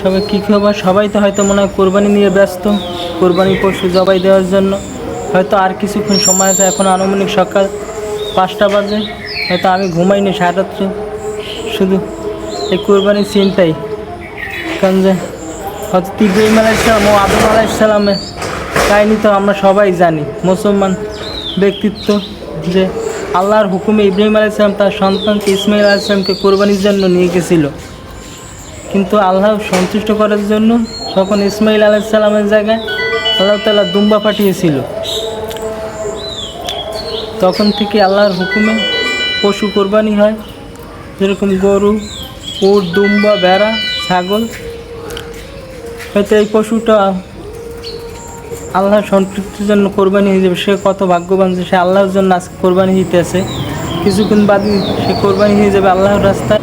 সবাই কী খবর সবাই তো হয়তো মনে হয় কোরবানি নিয়ে ব্যস্ত, কোরবানি পশু জবাই দেওয়ার জন্য। হয়তো আর কিছুক্ষণ সময় আছে, এখন আনুমানিক সকাল পাঁচটা বাজে, হয়তো আমি ঘুমাইনি সারা রাত্রে শুধু এই কোরবানির চিন্তাই কারণ যে, হয়তো ইব্রাহিম আলাইসালাম ও আদম আলাইসালামের কাহিনি তো আমরা সবাই জানি। মুসলমান ব্যক্তিত্ব যে আল্লাহর হুকুমে ইব্রাহিম আলাইসালাম তার সন্তানকে ইসমাইল আলাইসালামকে কোরবানির জন্য নিয়ে গেছিল। কিন্তু আল্লাহ সন্তুষ্ট করার জন্য তখন ইসমাইল আলাইসাল্লামের জায়গায় আল্লাহ তালা দুম্বা পাঠিয়েছিল, তখন থেকে আল্লাহর হুকুমে পশু কোরবানি হয়। যেরকম গরু, উট, দুম্বা, ভেড়া, ছাগল। হয়তো এই পশুটা আল্লাহর সন্তুষ্টির জন্য কোরবানি হয়ে যাবে। সে কত ভাগ্যবান যে সে আল্লাহর জন্য আজকে কোরবানি দিতেছে। কিছুক্ষণ বাদই সে কোরবানি হয়ে যাবে আল্লাহর রাস্তায়।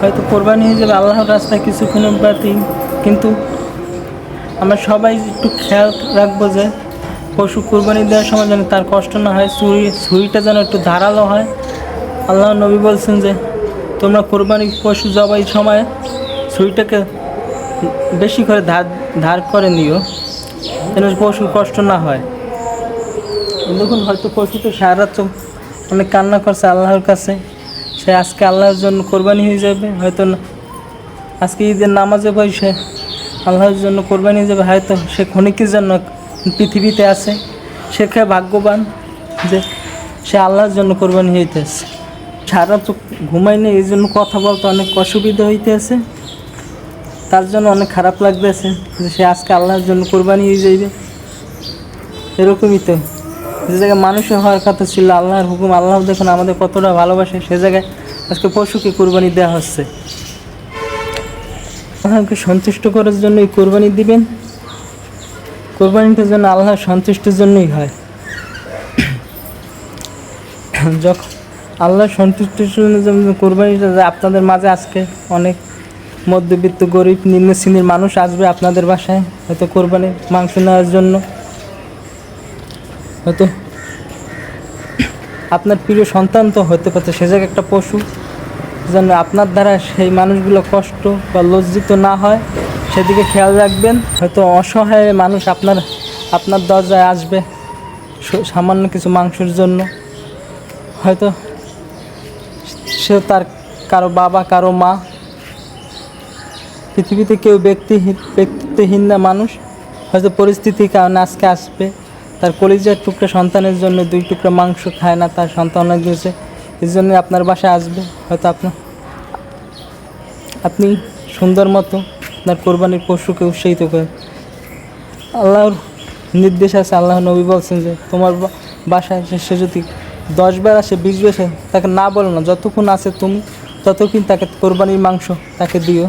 হয়তো কোরবানি হয়ে যাবে আল্লাহর রাস্তায় কিছুক্ষণের বাদই কিন্তু আমরা সবাই একটু খেয়াল রাখব যে পশু কোরবানি দেওয়ার সময় যেন তার কষ্ট না হয়, ছুরি, ছুরিটা যেন একটু ধারালো হয়। আল্লাহ নবী বলছেন যে, তোমরা কোরবানি পশু জবাই সময় ছুরিটাকে বেশি করে ধার ধার করে নিও, যেন পশুর কষ্ট না হয়। দেখুন, হয়তো পশুটা সারা রাত অনেক কান্না করছে আল্লাহর কাছে। সে আজকে আল্লাহর জন্য কোরবানি হয়ে যাবে, হয়তো আজকে ঈদের নামাজে বসে আল্লাহর জন্য কোরবানি হয়ে যাবে, হয়তো সে ক্ষণিকের জন্য পৃথিবীতে আছে। সে খেয়ে ভাগ্যবান যে সে আল্লাহর জন্য কোরবানি হইতেছে। সারা তো ঘুমাইনি এই জন্য কথা বলতে অনেক অসুবিধা হইতেছে। তার জন্য অনেক খারাপ লাগতেছে যে সে আজকে আল্লাহর জন্য কোরবানি হয়ে যাইবে। এরকমই তো। যে জায়গায় মানুষের হওয়ার কথা ছিল, আল্লাহর হুকুম, আল্লাহ দেখুন আমাদের কতটা ভালোবাসে, সে জায়গায় আজকে পশুকে কোরবানি দেওয়া হচ্ছে। আল্লাহকে সন্তুষ্ট করার জন্য এই কোরবানি দিবেন। কোরবানিটার জন্য আল্লাহর সন্তুষ্টির জন্যই হয়। যখন আল্লাহ সন্তুষ্টির জন্য কোরবানিটা আপনাদের মাঝে আজকে অনেক মধ্যবিত্ত, গরিব নিম্ন শ্রেণির মানুষ আসবে আপনাদের বাসায়, হয়তো কোরবানির মাংস নেওয়ার জন্য। হয়তো আপনার প্রিয় সন্তান তো হতে পারছে, সে জায়গায় একটা পশু, যেন আপনার দ্বারা সেই মানুষগুলো কষ্ট বা লজ্জিত না হয়, সেদিকে খেয়াল রাখবেন। হয়তো অসহায় মানুষ আপনার আপনার দরজায় আসবে সামান্য কিছু মাংসের জন্য। হয়তো সে তার কারও বাবা, কারও মা, পৃথিবীতে কেউ ব্যক্তি ব্যক্তিত্বহীন না মানুষ। হয়তো পরিস্থিতির কারণে আজকে আসবে। তার কলিজার টুকরা সন্তানের জন্য দুই টুকরা মাংস খায় না, তার সন্তান অনেক দিয়েছে। এই জন্য আপনার বাসায় আসবে। হয়তো আপনার আপনি সুন্দর মতো আপনার কোরবানির পশুকে উৎসাহিত করেন। আল্লাহর নির্দেশ আছে আল্লাহ নবী বলছেন যে, তোমার বাসায় সে যদি দশ বার আসে, বিশ আসে, তাকে না বলো না, যতক্ষণ আছে তুমি, ততক্ষণ তাকে কোরবানির মাংস তাকে দিও।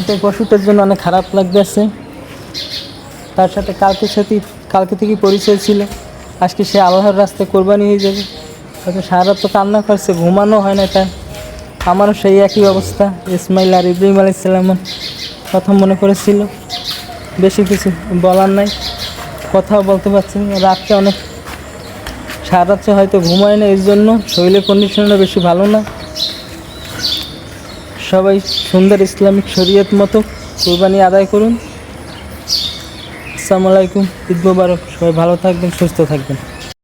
এটা পশুটার জন্য অনেক খারাপ লাগতেছে। তার সাথে কালকে সাথে কালকে থেকেই পরিচয় ছিল। আজকে সে আল্লাহর রাস্তায় কোরবানি হয়ে যাবে। হয়তো সারা তো কান্না করছে, ঘুমানো হয় না তার। আমারও সেই একই অবস্থা, ইসমাইল আর ইব্রাহিম আলাইসাল্লামের কথা মনে করেছিল বেশি কিছু বলার নাই, কথাও বলতে পারছি না। রাতটা অনেক, সারা রাত্রে হয়তো ঘুমায় না এর জন্য শরীরের কন্ডিশনটা বেশি ভালো না। সবাই সুন্দর ইসলামিক শরীয়ত মতো কোরবানি আদায় করুন। আসসালামু আলাইকুম ঈদ মোবারক। সবাই ভালো থাকবেন সুস্থ থাকবেন।